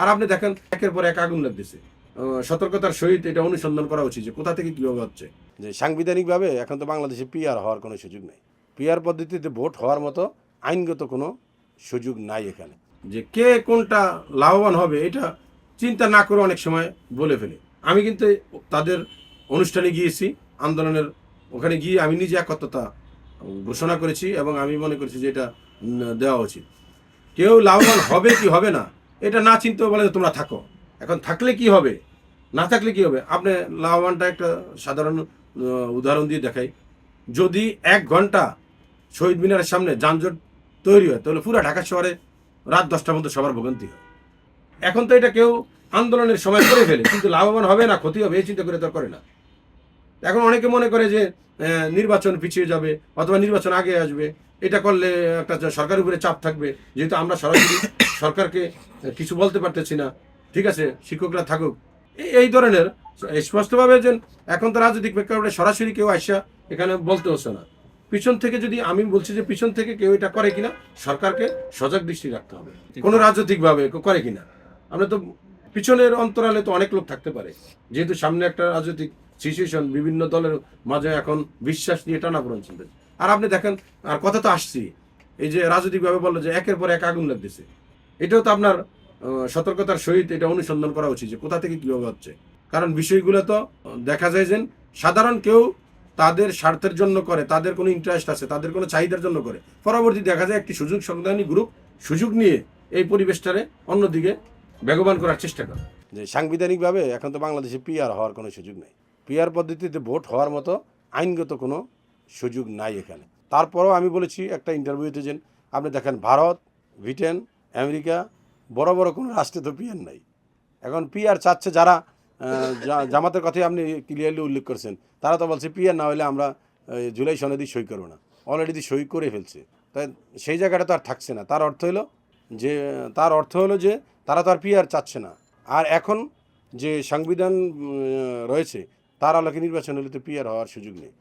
আর আপনি দেখেন একের পর এক আগুন লাগতেছে। সতর্কতার সহিত এটা অনুসন্ধান করা উচিত যে কোথা থেকে কীভাবে হচ্ছে। যে সাংবিধানিকভাবে এখন তো বাংলাদেশে পিআর হওয়ার কোনো সুযোগ নেই। পিআর পদ্ধতিতে ভোট হওয়ার মতো আইনগত কোনো সুযোগ নাই এখানে। যে কে কোনটা লাভবান হবে এটা চিন্তা না করে অনেক সময় বলে ফেলে। আমি কিন্তু তাদের অনুষ্ঠানে গিয়েছি আন্দোলনের ওখানে গিয়ে আমি নিজে একত্রতা ঘোষণা করেছি এবং আমি মনে করছি যে এটা দেওয়া উচিত। কেউ লাভবান হবে কি হবে না এটা না চিন্তা বলে তোমরা থাকো। এখন থাকলে কি হবে? না থাকলে কি হবে? আপনি লাভবানটা একটা সাধারণ উদাহরণ দিয়ে দেখাই। যদি এক ঘণ্টা শহীদ মিনারের সামনে যানজট তৈরি হয়, তাহলে পুরো ঢাকা শহরে রাত দশটার মধ্যে সবার ভোগান্তি হয়। এখন তো এটা কেউ আন্দোলনের সময় করে ফেলে, কিন্তু লাভবান হবে না, ক্ষতি হবে, এই চিন্তা করে তো করে না। এখন অনেকে মনে করে যে নির্বাচন পিছিয়ে যাবে, অথবা নির্বাচন আগে আসবে। এটা করলে একটা সরকারের উপরে চাপ থাকবে। যেহেতু আমরা সরাসরি সরকারকে কিছু বলতে পারতেছি না ঠিক আছে? শিক্ষকরা থাকুক। এই- ধরনের স্পষ্টভাবে যে এখন তো রাজনৈতিক প্রেক্ষাপটে সরাসরি কেউ আসা এখানে বলতে হচ্ছে না। পিছন থেকে যদি আমি বলছি যে পিছন থেকে কেউ এটা করে কিনা সরকারকে সজাগ দৃষ্টি রাখতে হবে। কোনো রাজনৈতিকভাবে করে কিনা। আমরা তো পিছনের অন্তরালে তো অনেক লোক থাকতে পারে। যেহেতু সামনে একটা রাজনৈতিক সিচুয়েশন বিভিন্ন দলের মাঝে এখন বিশ্বাস নিয়ে টানাপোড়েন চলতেছে। আর আপনি দেখেন, আর কথা তো আসছি। এই যে রাজনৈতিকভাবে বলল যে একের পর এক আগুন লাগতেছে। এটাও তো আপনার সতর্কতার সহিত এটা অনুসন্ধান করা উচিত যে কোথা থেকে কীভাবে হচ্ছে। কারণ বিষয়গুলো তো দেখা যায় যে সাধারণ কেউ তাদের স্বার্থের জন্য করে, তাদের কোনো ইন্টারেস্ট আছে, তাদের কোনো চাহিদার জন্য করে। পরবর্তী দেখা যায় একটি সুযোগ সংগ্রামী গ্রুপ সুযোগ নিয়ে এই পরিবেশটারে অন্যদিকে বেগবান করার চেষ্টা করে। যে সাংবিধানিকভাবে এখন তো বাংলাদেশে পিআর হওয়ার কোনো সুযোগ নেই। পিআর পদ্ধতিতে ভোট হওয়ার মতো আইনগত কোনো সুযোগ নাই এখানে। তারপরেও আমি বলেছি একটা ইন্টারভিউতে যে, আপনি দেখেন, ভারত, ব্রিটেন, আমেরিকা, বড় বড় কোনো রাষ্ট্রে তো পিআর নাই। এখন পিআর চাচ্ছে যারা জামাতের কথাই আপনি ক্লিয়ারলি উল্লেখ করেছেন। তারা তো বলছে পিআর না হলে আমরা জুলাই সনদি সই করব না। অলরেডি সই করে ফেলছে। তাই সেই জায়গাটা তো আর থাকছে না। তার অর্থ হলো যে, তার অর্থ হলো যে, তারা তো আর পিআর চাচ্ছে না। আর এখন যে সংবিধান রয়েছে, তার আলোকে নির্বাচন হলে তো পিআর হওয়ার সুযোগ নেই।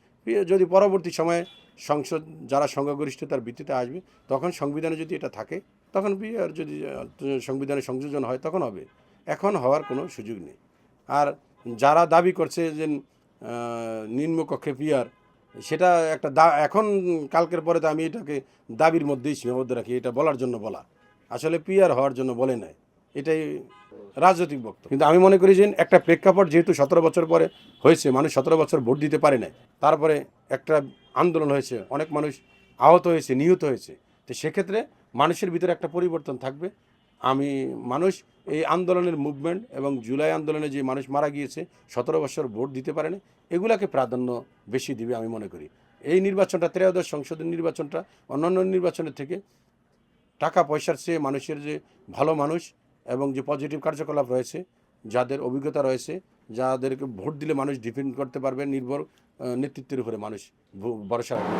যদি পরবর্তী সময়ে সংসদ, যারা সংখ্যাগরিষ্ঠতার ভিত্তিতে আসবে, তখন সংবিধানে যদি এটা থাকে, তখন পিআর যদি সংবিধানে সংযোজন হয়, তখন হবে। এখন হওয়ার কোনো সুযোগ নেই। আর যারা দাবি করছে যে নিম্নকক্ষে পিআর সেটা একটা দা, এখন কালকের পরে তো আমি এটাকে দাবির মধ্যেই সীমাবদ্ধ রাখি, এটা বলার জন্য বলা। আসলে পিআর হওয়ার জন্য বলে নাই। এটাই রাজনৈতিক বক্তব্য। কিন্তু আমি মনে করি যে একটা প্রেক্ষাপট যেহেতু সতেরো বছর পরে হয়েছে, মানুষ সতেরো বছর ভোট দিতে পারে নাই, তারপরে একটা আন্দোলন হয়েছে, অনেক মানুষ আহত হয়েছে, নিহত হয়েছে, তো সেক্ষেত্রে মানুষের ভিতরে একটা পরিবর্তন থাকবে। আমি, মানুষ এই আন্দোলনের মুভমেন্ট এবং জুলাই আন্দোলনে যে মানুষ মারা গিয়েছে, সতেরো বছর ভোট দিতে পারেনি এগুলাকে প্রাধান্য বেশি দিবে আমি মনে করি। এই নির্বাচনটা, ত্রয়োদশ সংসদের নির্বাচনটা, অন্যান্য নির্বাচনের থেকে টাকা পয়সার চেয়ে মানুষের যে ভালো মানুষ এবং যে পজিটিভ কার্যকলাপ রয়েছে, যাদের অভিজ্ঞতা রয়েছে, যাদেরকে ভোট দিলে মানুষ ডিপেন্ড করতে পারবে, নির্ভর নেতৃত্বের উপরে মানুষ ভরসা করি